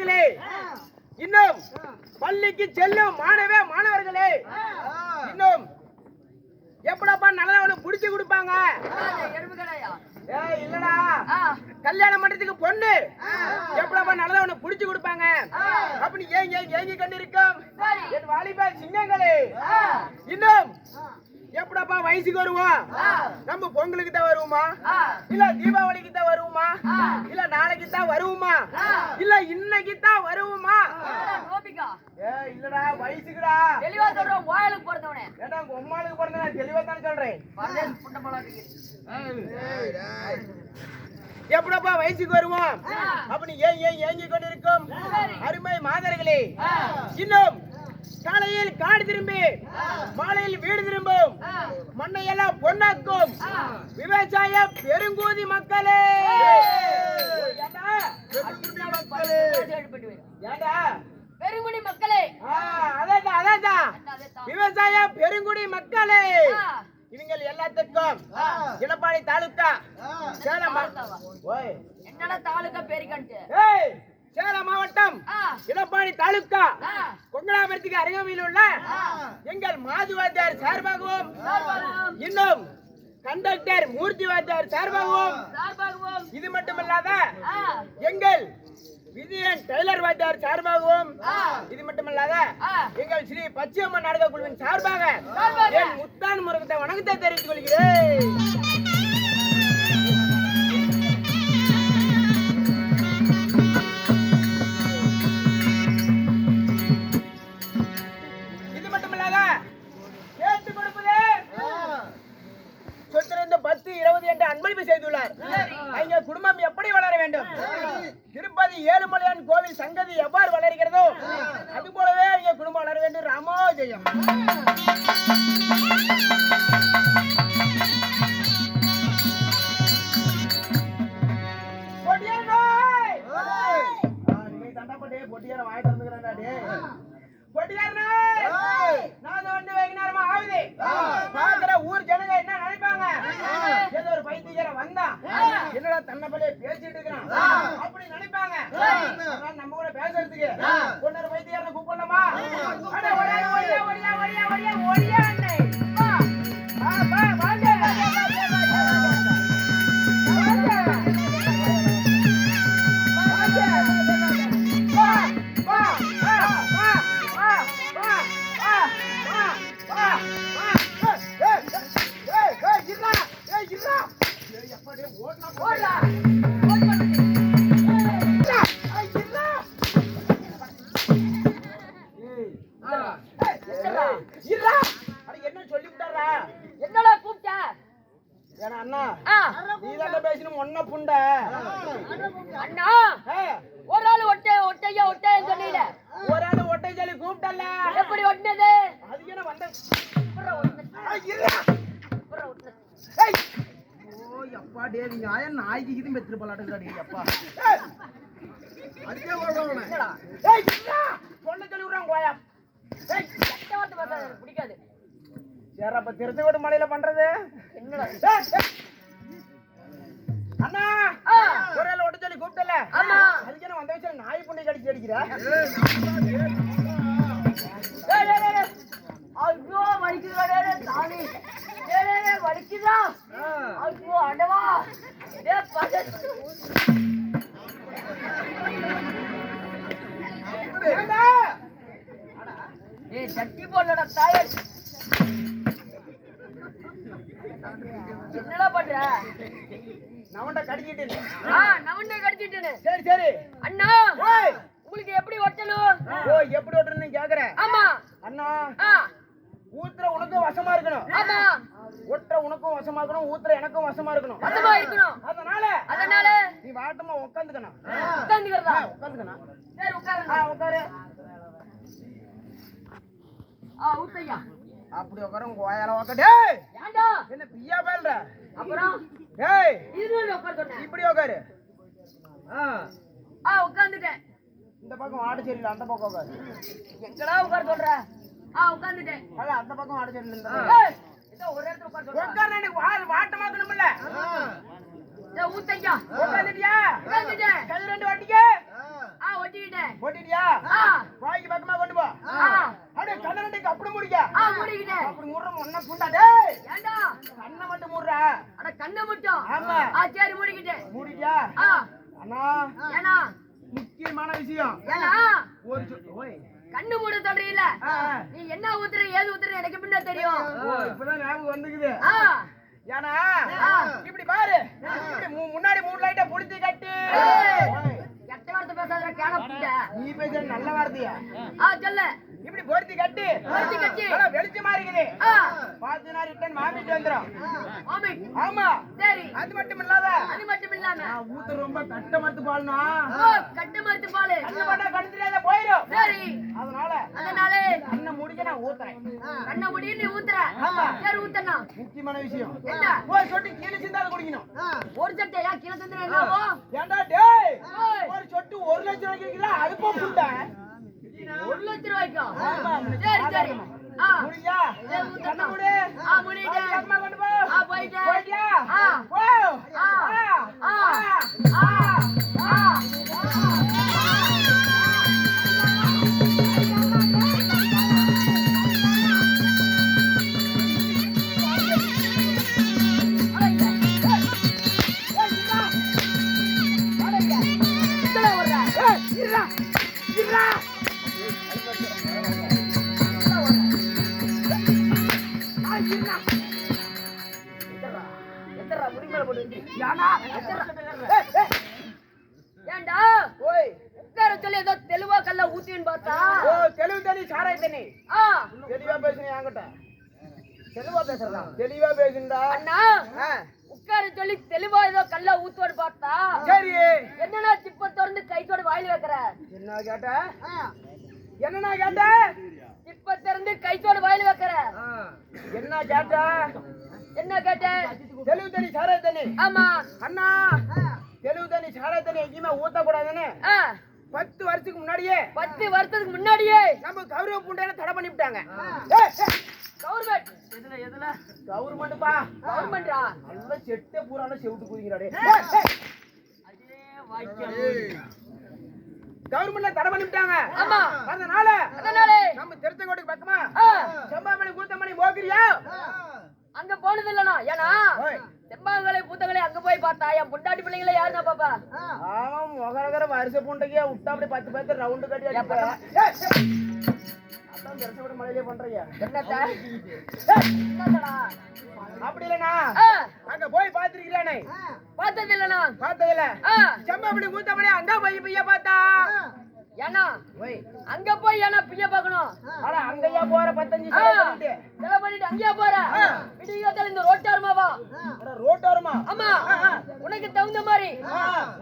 பெரியவர்களே இன்னும் பள்ளிக்கு செல்லும் மாணவ மாணவர்களே இன்னும் எப்படப்பா நல்லவனு புடிச்சு கொடுப்பாங்க? இல்லடா. ஆ கல்யாணம் பண்றதுக்கு பொண்ணு. எப்படப்பா நல்லவனு புடிச்சு கொடுப்பாங்க? அப்படி ஏன் ஏன் ஏங்கி கொண்டிருக்கும். என் வாலிப சிங்கங்களே இன்னும் எப்படப்பா வயசுக்கு வருவோம் நம்ம பொங்கலுக்கு தான் வருவோமா இல்ல தீபாவளிக்கு தான் வருவோமா. இல்ல நாளைக்கு தான் வருவோமா. இல்ல இன்னைக்கு தான் வருவோமா ஏ இல்லடா வயசுக்குடா. தெளிவா சொல்றேன் வாயிலுக்கு பிறந்தவனே ஏடா உங்க அம்மாளுக்கு பிறந்த நான் தெளிவா தான் சொல்றேன். எப்படப்பா வயசுக்கு வருவோம்? அப்படி ஏன் ஏன் ஏங்கி கொண்டிருக்கும்? அருமை மாதர்களே. இன்னும் காலையில் காடு திரும்பி மாலையில் வீடு திரும்பும் மண்ணை எல்லாம் பொன்னாக்கும் விவசாய பெருங்கூதி மக்களே? பெருங்குடி மக்களே அதான்டா. அதேதான். விவசாய பெருங்குடி மக்களே. இவங்கள் எல்லாத்துக்கும் எடப்பாடி தாலுக்கா. என்னடா தாலுக்கா பேரிக்கன்ட்டு சேலம் மாவட்டம் ஆ. எடப்பாடி தாலுக்கா. கொங்கலாபுரத்துக்கு அருகாமையில் உள்ள எங்கள் மாது வாத்தியார் சார்பாகவும். இன்னும் கண்டக்டர் மூர்த்தி வாத்தியார் சார்பாகவும். இது மட்டுமல்லாத எங்கள் விஜயன் டெய்லர் வாத்தியார் சார்பாகவும். இது மட்டுமல்லாத. எங்கள் ஸ்ரீ பச்சையம்மன் நாடக குழுவின் சார்பாக சார்பாக. என் முத்தான் முருகத்தை வணக்கத்தை தெரிவித்துக் கொள்கிறேன். பத்து இருபது என்று அன்பளிப்பு செய்துள்ளார். அவங்க குடும்பம் எப்படி வளர வேண்டும்? திருப்பதி ஏழுமலையான் கோவில் சங்கதி எவ்வாறு வளர்கிறதோ அது போலவே அவங்க குடும்பம் வளர வேண்டும். ராமோஜயம். பொட்டியாரனாய்! ஓடியா, ஓடியா, ஓடியா, ஓடியா, ஓடியா அண்ணே. வா. வா, வா, வாங்க. வாங்க, வாங்க, வாங்க, வாங்க. ஓடா ஓடி வந்து என்ன சொல்லிவிட்டாரா என்னடா கூப்பிட்ட ஏன்னா அண்ணா ஆ நீ தான் பேசணும் ஒன்ன புண்ட அண்ணா ஏ, ஒரு ஆள் ஒட்டை ஒட்டையா ஒட்டையா சொன்னீல ஒரு ஆளு ஒட்டை ஜாலி கூப்பிட்டல எப்படி ஒட்டினது அதுக்கு என்ன வந்த அப்புறம் ஒட்டினது. ஏய், இருடா. அப்புறம் ஒட்டினது. ஏய். ஓ அப்பா டே நீ ஆயன் நாய்க்கு இது பெற்று போலாட்டுங்கடா டேய் அப்பா ஏய். அதுக்கே ஓடுறவனே என்னடா ஏய் இருடா. சொல்ல சொல்லி விடுறான் கோயா ஏய் கெட்ட வார்த்தை பேசாத, எனக்கு பிடிக்காது சேர அப்ப திருச்செங்கோடு மலையில பண்றது. அண்ணா. ஒரு ஒட்ட சொல்லி கூப்பிட்டல ஆமா. அதுக்கு என்ன வந்த வயசுல நாய் புண்ணை கடிச்சு அடிக்கிற ஆ கடிச்சிட்டேனே. சரி சரி. அண்ணா உங்களுக்கு எப்படி ஒட்டணும்? ஓ எப்படி ஓட்டுறன்னு கேக்குற? ஆமா. அண்ணா ஆ. ஊத்துற உனக்கும் வசமா இருக்கணும். ஆமா. ஒட்டுற உனக்கும் வசமா இருக்கணும் ஊத்துற எனக்கும் வசமா இருக்கணும். அதனால அதனால? நீ வாட்டமா உட்காந்துக்கணும் உட்காந்துக்கிறதா உட்காந்துக்கணும் சரி ஆ உட்காருங்க உட்காரு ஆ ஊத்தையா அப்படி உட்கார உங்க வாயால உட்காரு டேய்! ஏன்டா என்ன பிய்யா பேல்ற? அப்புறம்? டேய் இதுல உட்கார சொன்னேன். இப்படி உட்காரு. ஆ ஆ உட்காந்துட்டேன் இந்த பக்கம் ஆடு சரியில்லை அந்த பக்கம் உட்காரு. எங்கடா உட்கார சொல்ற? ஆ உட்காந்துட்டேன் அதான் அந்த பக்கம் ஆடு சரியில்லை இந்த ஏய், இதோ ஒரு இடத்துல உட்கார சொல்ற. உட்காரு எனக்கு வா வாட்டமாக்கணும்ல ஏய், ரெண்டு வாட்டிக்கு ஆ ஒட்டிக்கிட்டேன். போட்டிட்டியா ஆ. வாய்க்கு பக்கமா கொண்டு போ. ஆ. அப்படியே கண்ணை ரெண்டுக்கு அப்படி முடிக்க. ஆ மூடிக்கிட்டேன். அப்படி முடுற முன்ன புண்டா டேய். ஏண்டா? கண்ணை மட்டும் மூடுறா. கண்ணை மட்டும் ஆமா. ஆ சரி மூடிக்கிட்டேன் மூடிட்டியா ஆ. அண்ணா. ஏனா? முக்கியமான விஷயம். ஏனா? ஒரு ஓய். கண்ணு மூட சொல்றீல. நீ என்ன ஊத்துற ஏது ஊத்துற எனக்கு முன்ன தெரியும். இப்பதான் ஞாபகம் வந்துக்குது. ஆ. இப்படி பாரு. முன்னாடி மூணு லைட்ட புடிச்சு கட்டி. கெட்ட வார்த்தை பேசாத கேன நீ பேசுற நல்ல வார்த்தையா? ஆ சொல்லு. இப்படி பொருத்தி கட்டி பொருத்தி கட்டி. வெளிச்சமா இருக்குது. பாத்து ரிட்டர்ன் மாமிட்டு வந்துரும். ஆமை. சரி. அது மட்டும் இல்லாத அது மட்டும் இல்லாம ஊத்து ரொம்ப கஷ்டமத்து பால்னா ஓ கட்டு மறுத்து பாலு. கண்ணு தெரியாத போயிடும் சரி. அதனால அதனால? கண்ணை முடிக்க நான் ஊத்துறேன். கண்ணை முடி நீ ஊத்துற. ஆமா. சரி ஊத்தனா முக்கியமான விஷயம். என்ன? போய் சொட்டு கீழே சிந்தாத குடிக்கணும். ஒரு சட்டை ஏன் கீழே தந்துற என்னவோ டேய். ஒரு சொட்டு ஒரு லட்சம் ரூபாய்க்கு விற்கிறா அது போட்டுட்ட ஒரு லட்ச ரூபாய்க்கா. சரி சரி ஆ முடியா சரி, ஊத்தணும். கண்ணை மூடு ஆ, அம்மா கொண்டு போ ஆ, போயிட்டேன். போயிட்டியா ஆ. ஆ. ஆ. ஆ. ஆ ஏண்டா ஓய் உட்கார சொல்லி ஏதோ தெளிவா கல்ல ஊத்தின்னு பார்த்தா ஓ தெளிவு தண்ணி சாராய தண்ணி ஆ தெளிவா பேசுங்க என்கிட்ட தெளிவா பேசுறதா தெளிவா பேசுண்டா அண்ணா உட்கார சொல்லி தெளிவா ஏதோ கல்ல ஊத்துவான்னு பார்த்தா சரி என்னடா சிப்ப திறந்து கைத்தோட வாயில வைக்கிற? என்ன கேட்ட? என்னண்ணா கேட்ட? சிப்ப திறந்து கைத்தோட வாயில வைக்கிற. என்ன கேட்ட? என்ன கேட்ட? தெளிவு தண்ணி சாராய தண்ணி ஆமா. அண்ணா தெளிவு தண்ணி சாராய தண்ணி எங்கேயுமே ஊத்தக்கூடாதுன்னு ஆ, பத்து வருஷத்துக்கு முன்னாடியே பத்து வருஷத்துக்கு முன்னாடியே. நம்ம கௌரவ பூண்டையில தடை பண்ணி விட்டாங்க. கவர்மெண்ட் எதுல எதுல? கவர்மெண்ட்ப்பா கவர்மெண்டா நல்ல செட்டை பூரான செவிட்டு குதிக்கிறாடே. கவர்மெண்ட்ல தடை பண்ணி விட்டாங்க ஆமா. அதனால அதனால. நம்ம திருச்செங்கோட்டுக்கு பக்கமா செம்பாமணி கூத்தமணி போக்கிறியா? அங்க போனது இல்லனா ஏன்னா செம்பாங்கலை பூத்தங்களை அங்க போய் பார்த்தா என் பொண்டாட்டி பிள்ளைங்களை யாருன்னா பாப்பா? அவன் முகரகர வருஷ பூண்டைக்கே விட்டா அப்படி பத்து பத்து ரவுண்டு கட்டி அப்படி இல்லனா அங்க போய் பாத்திருக்கிறானே பார்த்தது இல்லனா பார்த்ததில்ல. ஆ, செம்பாமணி கூத்தமணி அங்க போய் பைய பார்த்தா ஏன்னா அங்க போய் ஏன்னா பிய்ய பார்க்கணும். அட அங்கயா போற பத்தஞ்சு செலவு பண்ணிட்டு. அங்கேயா போற. விடியகாத்தால இந்த ரோட்டாருமாவா அட ரோட்டோரமா ஆமா. உனக்கு தகுந்த மாதிரி.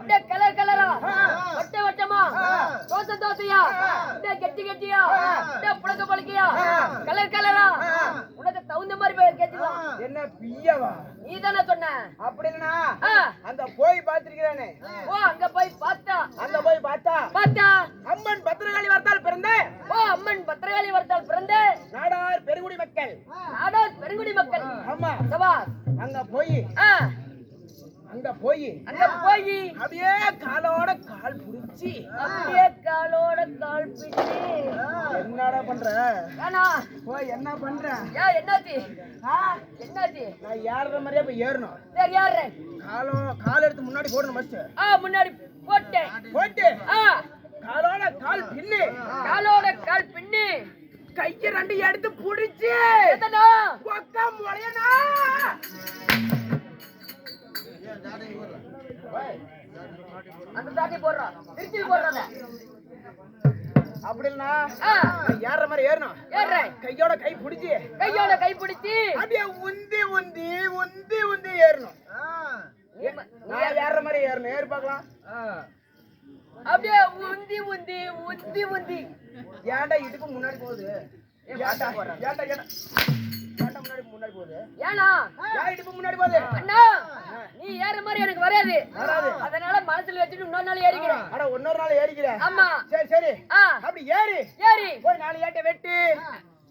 இந்த கலர் கலரா. வட்ட வட்டமா. தோசை தோசையா. இந்த கெட்டி கெட்டியா. இந்த புழக்க பழக்கையா. கலர் கலரா. உனக்கு தகுந்த மாதிரி போய் கேட்டுக்கலாம். என்ன பியவா நீ தானே சொன்ன. அப்படி இல்லனா ஆ. அந்த போய் பாத்திருக்கிறானே ஓ அங்க போய் பார்த்தா. அந்த போய் பார்த்தா பார்த்தா. அம்மன் பத்திரகாளி வர்த்தால் பிறந்த. ஓ அம்மன் பத்திரகாளி வர்த்தால் பிறந்த. நாடார் பெருங்குடி மக்கள். நாடார் பெருங்குடி மக்கள். ஆமா. சபா அங்க போய். அங்க போய். அங்க போய். அப்படியே காலோட கால் புடிச்சு அப்படியே காலோட கால் பிடிச்சி என்னடா பண்ற? ஏனா போய் என்ன பண்ற? ஏ என்னாச்சு? ஆ? என்னாச்சு? நான் ஏறுற மாதிரியே போய் ஏறணும். சரி காலம் கால் எடுத்து முன்னாடி போடணும் ஃபர்ஸ்ட் ஆ முன்னாடி போட்டேன். போட்டு. ஆ. காலோட கால் பின்னு. காலோட கால் பின்னி. கைய ரெண்டு எடுத்து புடிச்சு. எத்தனா? பக்கம் முளையனா அந்த தாட்டி போடுறான் திருச்சி போடுறத அப்படி இல்லைனா ஆ. நான் ஏறுற மாதிரி ஏறணும். ஏறுறேன். கையோட கை பிடிச்சு. கையோட கை பிடிச்சி. அப்படியே உந்தி உந்தி உந்தி உந்தி ஏறணும். நான் ஏறுற மாதிரி ஏறணும். ஏறி பார்க்கலாம். அப்படியே உந்தி உந்தி உந்தி உந்தி. ஏன்டா இடுப்பு முன்னாடி போகுது? ஏன்டா ஏன்டா ஏன்டா ஏன்டா? முன்னாடி முன்னாடி போகுது. ஏனா ஏன் இடுப்பு முன்னாடி போகுது? அண்ணா நீ ஏற மாதிரி எனக்கு வராது. வராது. அதனால மனசுல வச்சுட்டு இன்னொரு நாள் ஏறிக்கிறேன். அட இன்னொரு நாள் ஏறிக்கிறேன். ஆமா. சரி சரி. அப்படி ஏறி. ஏறி. போய் நாலு ஏட்டை வெட்டி.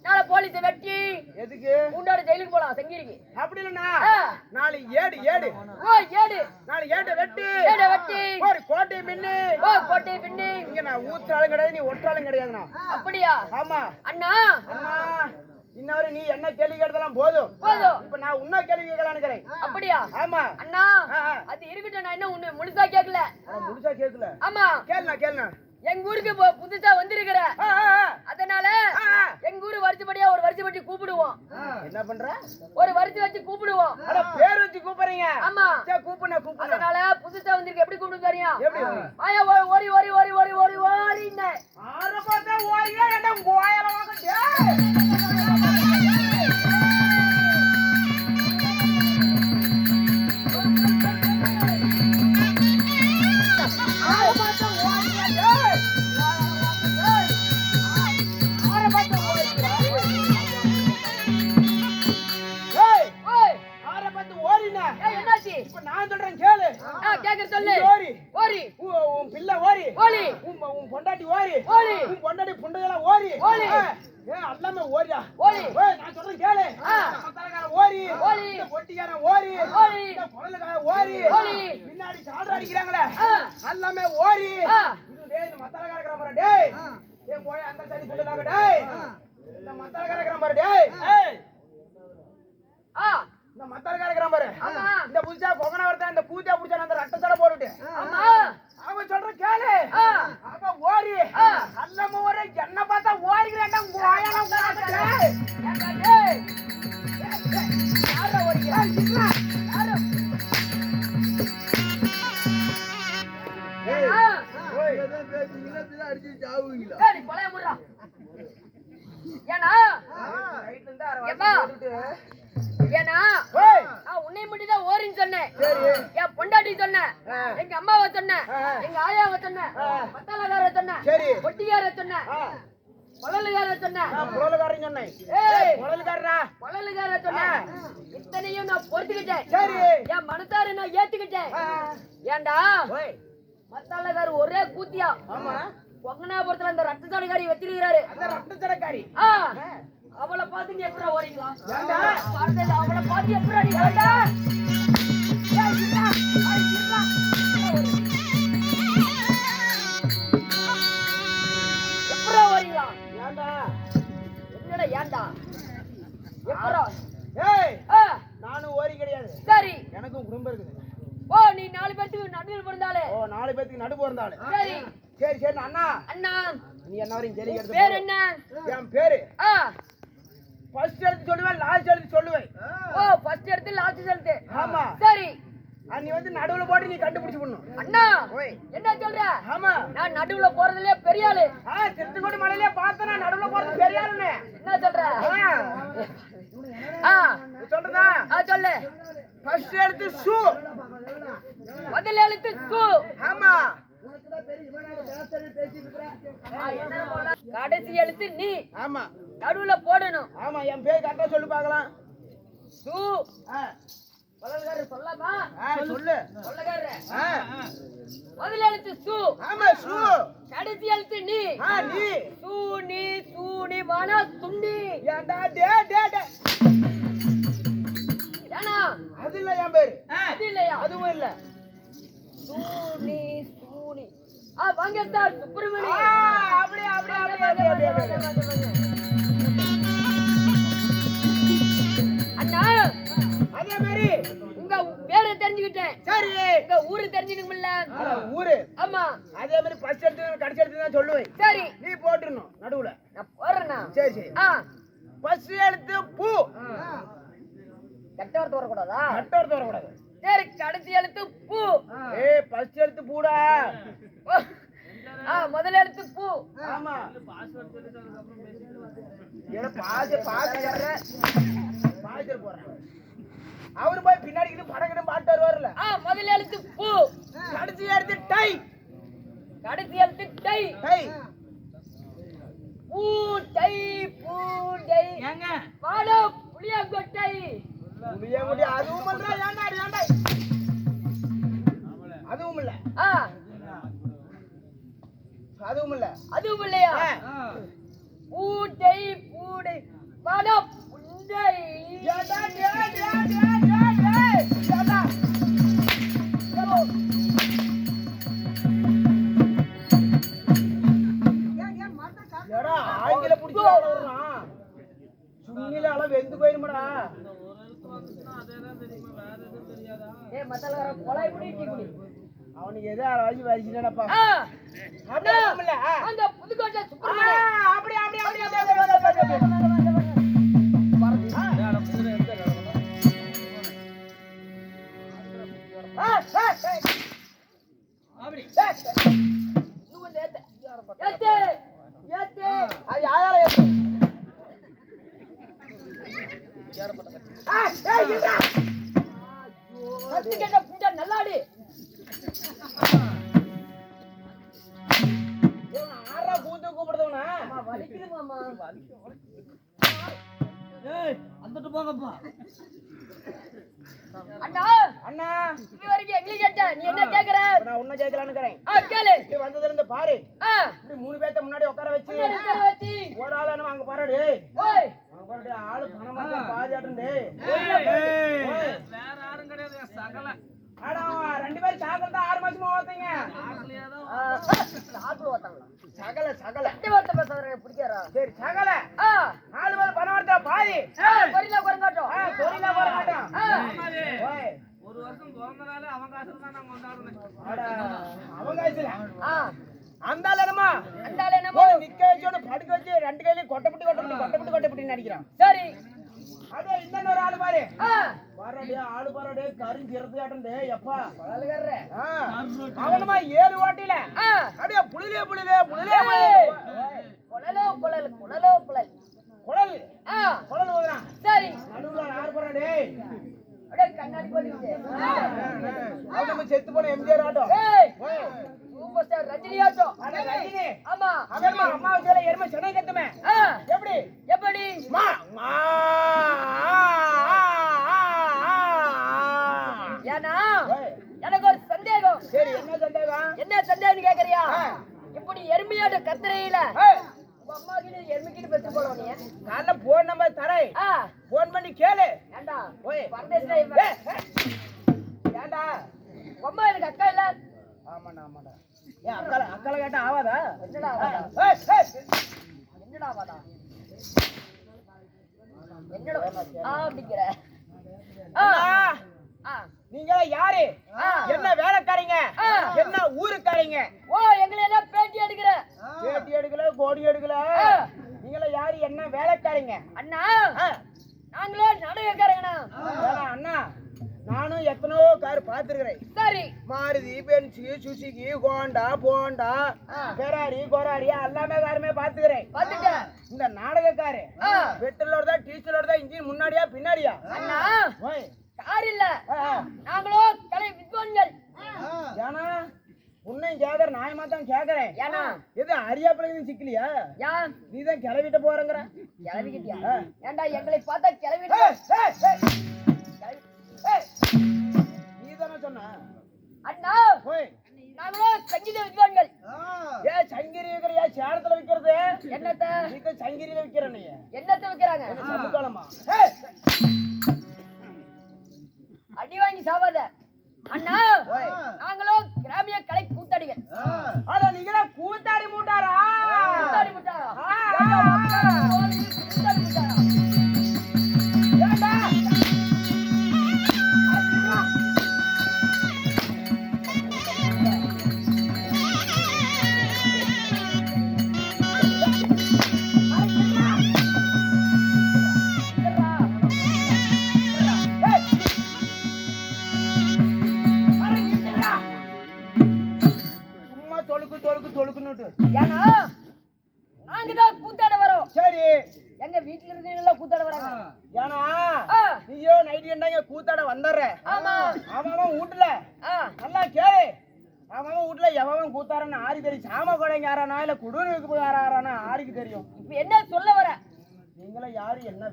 நாளை போலீஸை வெட்டி. எதுக்கு? உன்னோட ஜெயிலுக்கு போலாம் செங்கிரிக்கு. அப்படி இல்லைண்ணா. ஆ. நாளை ஏடு ஏடு. ஓ ஏடு. நாளை ஏட்டை வெட்டி. ஏடை வெட்டி. ஒரு கோட்டை மின்னு ஓ கோட்டை பின்னி. இங்க நான் ஊத்துறாலும் கிடையாது நீ ஒற்றாலும் கிடையாதுண்ணா. அப்படியா? ஆமா. அண்ணா. அண்ணா. இன்னவரை நீ என்ன கேள்வி கேட்டதெல்லாம் போதும். போதும். இப்ப நான் உன்ன கேள்வி கேட்கலான்னு அப்படியா? ஆமா. அண்ணா. அது இருக்கட்டும் நான் என்ன உன்னை முழுசா கேட்கல. முழுசா கேட்கல. ஆமா. கேளுண்ணா கேளுண்ணா. எங்க ஊருக்கு இப்போ புதுசா வந்திருக்கிற. அதனால. எங்க ஊரு வருஷப்படியா ஒரு வருஷம் பட்டி கூப்பிடுவோம் என்ன பண்ற? ஒரு வருஷம் வச்சு கூப்பிடுவோம். அட பேர் வச்சு கூப்பிடுறீங்க. ஆமா. சரி கூப்பிடுண்ணா கூப்பிடுண்ணா. அதனால புதுசா வந்திருக்க எப்படி கூப்பிடு தெரியும்? எப்படி? ஆயா ஓரி ஓரி ஓரி ஓரி ஓரி ஓரின்னு. ஆற பார்த்தா ஓரியா என்ன கோயல வாங்க டேய் கேக்குற சொல்லு. ஓரி ஓரி உன் பிள்ளை ஓரி ஓலி உன் உன் பொண்டாட்டி ஓரி. உன் பொண்டாட்டி புண்டையெல்லாம் ஓரி ஏ எல்லாமே ஓரியா ஓரி. ஏன்னா உன்னை மட்டும் தான் ஓரின்னு சொன்னேன். என் பொண்டாட்டி சொன்னேன். எங்க அம்மாவை சொன்னேன். எங்க ஆயாவை சொன்னேன். மத்தாலகார சொன்னேன். பொட்டிக்கார சொன்னேன். குழலுகார சொன்னேன். புலலுக்காரன் சொன்னேன். குழலுகார சொன்னேன். இத்தனையும் நான் பொறுத்துக்கிட்டேன். சரி. என் மனசார நான் ஏத்துக்கிட்டேன். ஓய். மத்தாலகார ஒரே கூத்தியா? ஆமா. பொங்கனாபுரத்துல அந்த ரத்த சாலைக்காரி வச்சிருக்கிறாரு. அந்த ரத்த சடக்காரி ஆ. அவளை பார்த்து எப்படா ஓடிங்களா அவளை பார்த்து எப்படா நீ ஓடிங்களா ஏய், நானும் ஓரி கிடையாது. சரி. எனக்கும் குடும்பம் இருக்குது. ஓ நீ நாலு பேத்துக்கு நடுவில் பிறந்தாலே ஓ நாலு பேத்துக்கு நடு பிறந்தாள். சரி. சரி சரி அண்ணா. அண்ணா. நீ என்ன வரையும் கேள்வி பேர் என்ன? என் பேரு? ஆ. ஃபர்ஸ்ட் எடுத்து சொல்லுவேன் லாஸ்ட் எடுத்து சொல்லுவேன். ஓ ஃபர்ஸ்ட் எடுத்து லாஸ்ட் செலுத்து ஆமா. சரி. நீ வந்து நடுவுல போட்டு நீ கண்டுபிடிச்சு பண்ணணும் அண்ணா என்ன சொல்ற? ஆமா. நான் நடுவுல போறதுலயே பெரிய ஆளு. ஆ திருத்துக்கோட்டு மலையிலே பார்த்தா நான் நடுவுல போறது பெரியாருன்னு என்ன சொல்ற? ஆ, சொல்றதா? ஆ சொல்லு. ஃபர்ஸ்ட் எடுத்து ஷூ முதல் எழுத்து சு. ஆமா. கடைசி எழுத்து நீ. ஆமா. நடுவுல போடணும். ஆமா என் பேர் கரெக்டா சொல்லு பார்க்கலாம். சு. ஆ, சொல்லகாரர் சொல்லாமா சொல்லு. முதல் எழுத்து சு. ஆமா ஷூ கடைசி எழுத்து நீ. ஆ நீ. சு நீ சு நீ வானா துண்டி டே டே டே. ஏனா அது இல்ல என் பேரு? அது இல்லையா? அதுவும் இல்ல. சு நீ சு ஆ, சுப்பிரமணி. அப்படியே அப்படியே அப்படியே அப்படியே அண்ணா அதே மாதிரி. உங்க பேரை தெரிஞ்சுக்கிட்டேன். சரி. உங்க ஊரு தெரிஞ்சுக்கணும்ல. ஊரு. ஆமா. அதே மாதிரி ஃபர்ஸ்ட் எடுத்து கடைசி எடுத்து தான் சொல்லுவேன். சரி. நீ போட்டுடணும் நடுவுல. நான் போறேண்ணா சரி சரி. ஆ. ஃபர்ஸ்ட் எடுத்து பூ. கெட்ட வார்த்தை வரக்கூடாதா? கட்டோர் வரக்கூடாது. சரி கடைசி எழுத்து பூ. ஏய் ஃபர்ஸ்ட் எடுத்து பூடா. ஓ. ஆ முதல் எழுத்து பூ. ஆமா. அவரு போய் பின்னாடி படகிட்டு பாட்டு வருவார்ல. ஆ முதல் எழுத்து பூ. கடைசி எடுத்து டை. கடைசி எழுத்து டை. டை. பூ டை பூ டை. பாடு புளியங்கொட்டை. முடிய முடிய அதுவும் பண்றா ஏன்டா அதுவும் இல்ல. ஆ. அதுவும் இல்ல அதுவும் இல்லையா ஆ. பூட்டை பூடை பணம் புண்டை ஏண்டா, டேய், டேய், டேய், டேய், டேய். ஏண்டா? ஏடா, ஆங்கில புடிச்சு விளையாடுறான். சுண்ணில அளவு வெந்து போயிருமாடா ஏ மத்தல வர கொலை முடி டீ குடி அவனுக்கு எதோ ஆ. அப்படி இல்ல அந்த புதுக்கோட்டை ஆ, சுப்பிரமணிய அப்படி அப்படி நல்லாடி. அண்ணா அண்ணா இது வரைக்கும் எங்களுக்கு கேட்ட நீ என்ன கேக்குற நான் உன்னை கேட்கலான்னு இருக்கிறேன். ஆ கேளு. இப்படி வந்ததுல இருந்து பாரு இப்படி மூணு பேர்த்த முன்னாடி உட்கார வச்சு. முன்னாடி உட்கார வச்சு. ஒரு ஆள் என்ன அங்க பாரு டேய் ஓய். அங்க பாரு டேய், ஆளு பணமா பாதி ஆட்டம் டேய். ஆடா, அவன் ரெண்டு பேரும் சாக்கல ஆறு மாசமா ஓத்தீங்க சகல சகல. வார்த்தை பிடிக்காரா சரி சகல. ஆ. நாலு பேர் பணம் வரதா பாதி. கொரிலா குரங்காட்டம் ஆ ஓய், ஒரு வருஷம் அவங்க காசு தான் நாங்க கொண்டாடுறோம். ஆடா, அவங்க வயசுல ஆ. அந்த ஆள் என்னமா அந்தால என்னமோ போய் நிக்க வச்சோட படுக்க வச்சு ரெண்டு கையிலயும் கொட்டப்பட்டி கொட்டப்பட்டி கொட்டப்பட்டி கொட்டப்பட்டி நடிக்கிறான் சரி. அதே இன்னொரு ஆளு பாரு. பாருடே ஆளு பாருடே ஆட்டம் டேய் எப்பா. ஆ, அவனுமா ஏழு ஓட்டில. அப்படியே புளிலே புளிலே புளிலே. குழலோ குழல் குழலோ குழல். குழல். குழல் ஓதுறான் சரி. நடுவுல ஆறு போறா டேய். அப்படியே கண்ணாடி போட்டுக்கிட்டு. செத்து போன எம்ஜிஆர் ஆட்டம் சூப்பர் ஸ்டார் ரஜினி ஆட்டம் ரஜினி. ஆமா. அவன் அம்மா வச்சால எருமை சென்னை ஆ. எப்படி? எப்படி? மா ஓய், எனக்கு ஒரு சந்தேகம். சரி என்ன சந்தேகம்? என்ன சந்தேகம் கேக்குறியா. இப்படி எருமையாட கத்திரையில ஏய், உங்க அம்மா கிட்ட எருமைக்கிட்டு பெற்று போல நீ. காலைல போன் நம்பர் தரேன். போன் பண்ணி கேளு. ஏண்டா? ஓய். பரதேசில ஏய், இவன். ஏய். ஏன்டா அம்மா எனக்கு அக்கா இல்ல ஆமாடா ஆமாடா ஏன் அக்கால அக்கால கேட்டா ஆவாதா? என்னடா ஆவாதா? என்னடா வாடா என்னடா அப்படிங்கிற. நீங்க யாரு. என்ன வேலைக்காரங்க. என்ன ஊருக்காரங்க? ஓ எங்களை என்ன பேட்டி எடுக்கிற. பேட்டி எடுக்கல கோடி எடுக்கல. நீங்கள யாரு? என்ன வேலைக்காரங்க? அண்ணா. நாங்களே நாடகக்காரங்கண்ணா ஏன்னா, அண்ணா. நானும் எத்தனையோ கார் பார்த்துருக்கிறேன். சரி. Maruti Benz Suzuki Honda bonda. Ferrari கொராரி எல்லாமே காருமே பார்த்துக்கிறேன். பாத்துட்டேன் இந்த நாடகக்காரு ஆ. பெட்ரோலோட தான் டீசலோட தான் இன்ஜின் முன்னாடியா பின்னாடியா. கார் இல்ல. நாங்களோ கலை வித்வான்கள். ஏன்னா உன்னையும் கேக்குற நியாயமா தான் கேக்குறேன். ஏன்னா. எது அரியாப்பிள்ளைங்க சிக்கலியா? ஏன் நீ தான் கிளவிட்ட போறங்கிற. கிளவிக்கிட்டியா. ஏன்டா எங்களை பார்த்தா கிளவிட்டு. நீ தானே சொன்ன. அண்ணா ஓய் நாங்களோ சங்கீத வித்வான்கள் ஏ சங்கிரி விக்கிறியா சேலத்துல விக்கிறது என்னத்த? நீங்க சங்கிரியில விக்கிற நீ என்னத்த வைக்கிறாங்க. அடி வாங்கி சாவாத. அண்ணா ஓய். நாங்களோ கிராமிய கலை கூத்தாடிகள். அட நீங்களா கூத்தாடி மூட்டாரா? கூத்தாடி முட்டாளா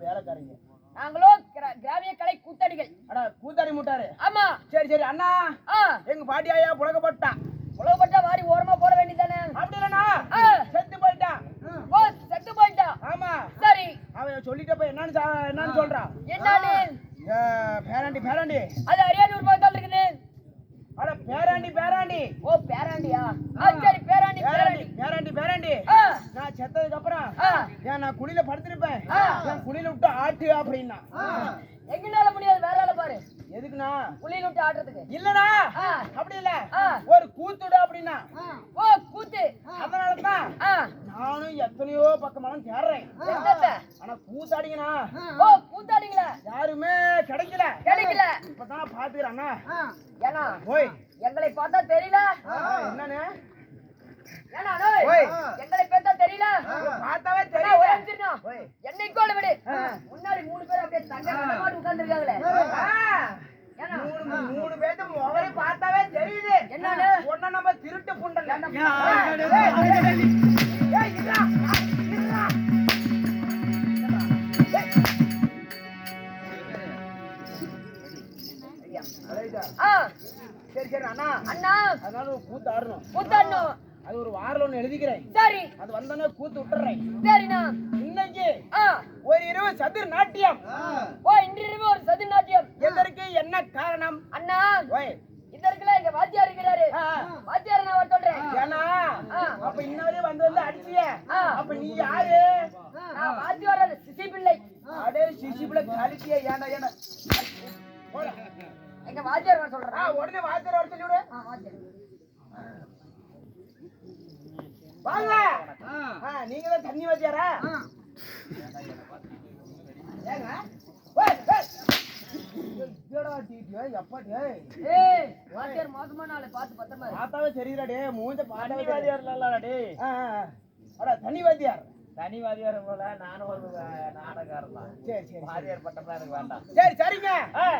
வேலைக்காரங்க. நாங்களோ கிராமிய கலை கூத்தாடிகள். அடா கூத்தடி மூட்டாரு. ஆமா. சரி சரி அண்ணா. எங்க பாட்டி பாட்டியாயா புழக்கப்பட்டா புழக்கப்பட்டா வாரி ஓரமா போட வேண்டியதானே அப்படி இல்லனா செத்து போயிட்டான் ஓ செத்து போயிட்டான் ஆமா. சரி. அவன் சொல்லிட்டப்ப என்னன்னு என்னன்னு சொல்றான் என்னன்னு பேரண்டி பேராண்டி. அது அரியானூர் பக்கத்துல இருக்கு அட பேராண்டி பேராண்டி. ஓ பேராண்டியா? சரி பேராண்டி பேராண்டி பேராண்டி. பேராண்டி நான் செத்ததுக்கு அப்புறம் ஏன் நான் குழியில படுத்திருப்பேன். என் குழியில விட்டு ஆட்டு அப்படின்னா? எங்கனால முடியாது வேற ஆள பாரு. எதுக்குண்ணா? புள்ளியில விட்டு ஆடுறதுக்கு இல்லடா. அப்படி இல்ல. ஒரு கூத்துடு அப்படின்னா. ஓ கூத்து. அதனாலதான் நானும் எத்தனையோ பக்கமெல்லாம் தேடுறேன். ஆனா கூத்தாடிங்கண்ணா ஓ சரிண்ணா இன்னைக்கு ஒரு இரவு சதுர் நாட்டியம். ஓ இன்றிரவு ஒரு சதி நாட்டியம். எதற்கு என்ன காரணம்? அண்ணா. இருக்குல்ல எங்க வாத்தியார் இருக்கிறாரு. வாத்தியார் நான் வர சொல்றேன். ஏன்னா. அப்ப இன்னவரே வந்து வந்து அடிச்சிய. அப்ப நீ யாரு? நான் வாத்தியார் சிசி பிள்ளை அடே சிசிபில காலிட்டியா ஏன்டா ஏன்டா போடா. எங்க வாத்தியார் வர ஆ, சொல்றேன் உடனே வாத்தியார் வர சொல்லி விடு ஆ வாத்தியார். வாங்க. ஆ, நீங்க தான் தண்ணி டேய். ஏய் வாத்தியார் தனி வாதியார் போல நானும் ஒரு நாடகாரம் தான் சரி சரி. வாதியார் பட்டம் தான் எனக்கு வேண்டாம். சரி சரிங்க.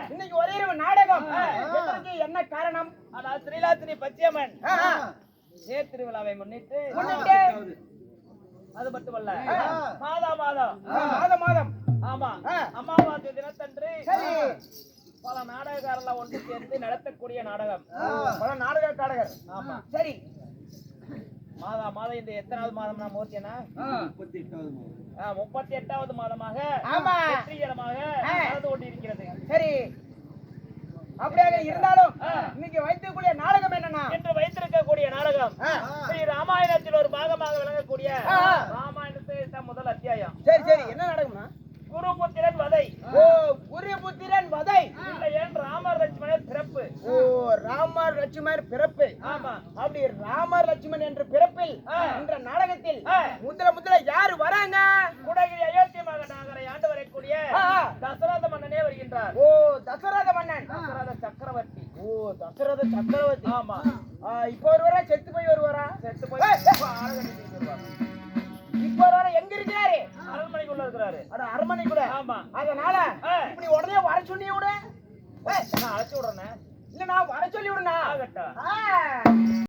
இன்னைக்கு ஒரே இரவு நாடகம். என்ன காரணம்? ஆனால் ஸ்ரீலாத்திரி பச்சையம்மன். தேர் திருவிழாவை முன்னிட்டு முன்னிட்டு. அது மட்டுமல்ல. மாதா மாதம் மாதம் மாதம். ஆமா. அமாவாசை தினத்தன்று சரி. பல நாடகக்காரர்கள் ஒன்று சேர்ந்து நடத்தக்கூடிய நாடகம். பல நாடக காடகர் ஆமா. சரி. மாதா மாதம் இந்த எத்தனாவது மாதம் மூர்த்தினா முப்பத்தி எட்டாவது மாதமாக ஆமா. வெற்றிகரமாக ஆ. நடந்து கொண்டிருக்கிறது. சரி. அப்படியாக இருந்தாலும் இன்னைக்கு வைத்துக்கூடிய நாடகம் என்னன்னா? என்று வைத்திருக்கக்கூடிய நாடகம் ஸ்ரீ பாகமாக விளங்கக்கூடிய. ராமாயணத்தை முதல் அத்தியாயம். சரி சரி. என்ன நாடகம்னா குருபுத்திரன் வதை. ஓ புரியபுத்திரன் வதை. இல்லையேன் ராமர் லட்சுமணர் பிறப்பு. ஓ ராமர் லட்சுமர் பிறப்பு. ஆமா. அப்படி ராமர் லட்சுமன் என்ற பிறப்பில். என்ற